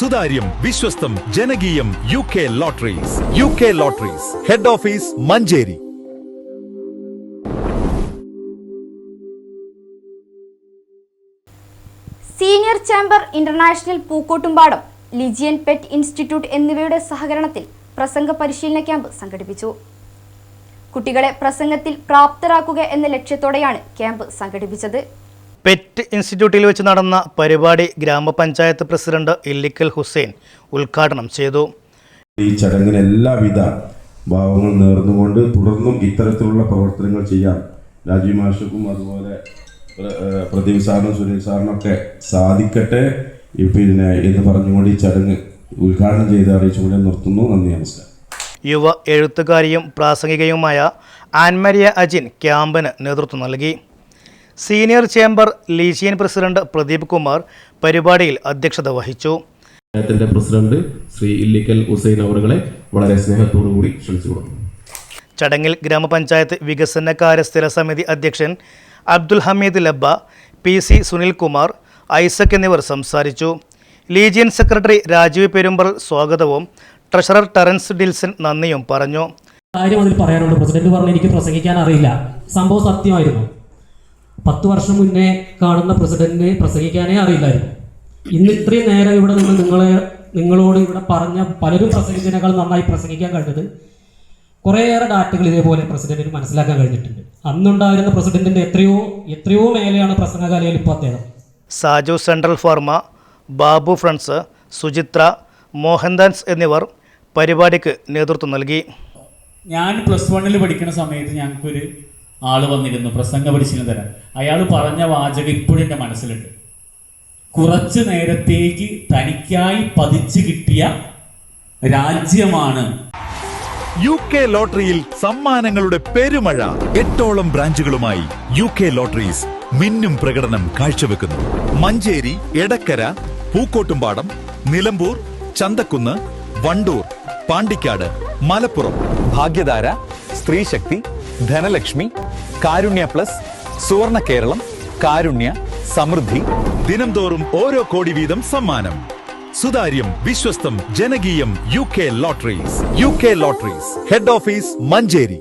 സുതാര്യം വിശ്വസ്തം ജനകീയം U K lotteries U K lotteries head office Manjeri. Senior chamber international Pookkottumpadam legion pet institute എന്നിവയുടെ സഹകരണത്തിൽ പ്രസംഗ പരിശീലന camp സംഘടിപ്പിച്ചു. കുട്ടികളെ പ്രസംഗത്തിൽ പ്രാപ്തരാക്കുക എന്ന ലക്ഷ്യത്തോടെയാണ് ക്യാമ്പ് സംഘടിപ്പിച്ചത്. പെറ്റ് ഇൻസ്റ്റിറ്റ്യൂട്ടിൽ വെച്ച് നടന്ന പരിപാടി ഗ്രാമപഞ്ചായത്ത് പ്രസിഡന്റ് ഇല്ലിക്കൽ ഹുസൈൻ ഉദ്ഘാടനം ചെയ്തു. ഈ ചടങ്ങിന് എല്ലാവിധ ഭാവങ്ങൾ നേർന്നുകൊണ്ട് തുടർന്നും ഇത്തരത്തിലുള്ള പ്രവർത്തനങ്ങൾ ചെയ്യാൻ രാജീവ് മാഷക്കും അതുപോലെ പ്രദീപ് സാറിനും സുനിൽ സാറിനൊക്കെ സാധിക്കട്ടെ. പിന്നെ എന്ന് പറഞ്ഞുകൊണ്ട് ഈ ചടങ്ങ് ഉദ്ഘാടനം ചെയ്ത് അറിയിച്ചുകൊണ്ട് നിർത്തുന്നു. നന്ദി നമസ്കാരം. യുവ എഴുത്തുകാരിയും പ്രാസംഗികയുമായ ആൻമരിയ അജിൻ ക്യാമ്പിന് നേതൃത്വം നൽകി. Senior chamber Lee Hsien president Pradeep Kumar പരിപാടിയിൽ അധ്യക്ഷത വഹിച്ചു. പ്രസിഡന്റ് ശ്രീ ഇല്ലിക്കൽ ഹുസൈൻ അവറുകളെ വളരെ സ്നേഹത്തോടു കൂടി ക്ഷണിച്ചു ചടങ്ങിൽ ഗ്രാമപഞ്ചായത്ത് വികസനകാര്യ സ്ഥിര സമിതി അധ്യക്ഷൻ അബ്ദുൽ ഹമീദ് ലബ്ബ പി സി സുനിൽകുമാർ ഐസക് എന്നിവർ സംസാരിച്ചു. ലീജിയൻ സെക്രട്ടറി രാജീവ് പെരുമ്പറൽ സ്വാഗതവും ട്രഷറർ ടെറൻസ് ഡിൽസൺ നന്ദിയും പറഞ്ഞു. കാര്യം അതിൽ പറയാനുണ്ട് പ്രസിഡന്റ്. പറഞ്ഞു എനിക്ക് പ്രസംഗിക്കാൻ അറിയില്ല. സംഭവം സത്യമായിരുന്നു. പത്ത് വർഷം മുന്നേ കാണുന്ന പ്രസിഡന്റിനെ പ്രസംഗിക്കാനേ അറിയില്ലായിരുന്നു. ഇന്ന് ഇത്രയും നേരം ഇവിടെ നിന്ന് നിങ്ങളെ നിങ്ങളോട് ഇവിടെ പറഞ്ഞ പലരും പ്രസംഗിച്ചതിനേക്കാൾ നന്നായി പ്രസംഗിക്കാൻ കഴിഞ്ഞത് കുറേയേറെ ഡാറ്റകൾ ഇതേപോലെ പ്രസിഡന്റിന് മനസ്സിലാക്കാൻ കഴിഞ്ഞിട്ടുണ്ട്. അന്നുണ്ടായിരുന്ന പ്രസിഡന്റിന്റെ എത്രയോ എത്രയോ മേലെയാണ് പ്രസംഗകലയിൽ ഇപ്പോൾ അദ്ദേഹം. Saju central pharma Babu friends Suchitra Mohandas എന്നിവർ പരിപാടിക്ക് നേതൃത്വം നൽകി. ഞാൻ പ്ലസ് വണ്ണിൽ പഠിക്കുന്ന സമയത്ത് ഞങ്ങൾക്കൊരു ആൾ വന്നിരുന്നു പ്രസംഗ പരിശീലനം തരാൻ അയാൾ പറഞ്ഞ വാചകം ഇപ്പോഴും എന്റെ മനസ്സിലുണ്ട്. കുറച്ച് നേരത്തേക്ക് തനിക്കായി പതിച്ചു കിട്ടിയ രാജ്യമാണ്. യു കെ ലോട്ടറിയിൽ സമ്മാനങ്ങളുടെ പെരുമഴ. എട്ടോളം ബ്രാഞ്ചുകളുമായി യു കെ ലോട്ടറീസ് മിന്നും പ്രകടനം കാഴ്ചവെക്കുന്നു. മഞ്ചേരി എടക്കര പൂക്കോട്ടുംപാടം നിലമ്പൂർ ചന്തക്കുന്ന് വണ്ടൂർ പാണ്ടിക്കാട് മലപ്പുറം. ഭാഗ്യധാര സ്ത്രീശക്തി ധനലക്ഷ്മി കാരുണ്യ പ്ലസ് സുവർണ കേരളം കാരുണ്യ സമൃദ്ധി. ദിനംതോറും ഓരോ കോടി വീതം സമ്മാനം. സുതാര്യം വിശ്വസ്തം ജനകീയം U K lotteries. U K lotteries. Head office Manjeri.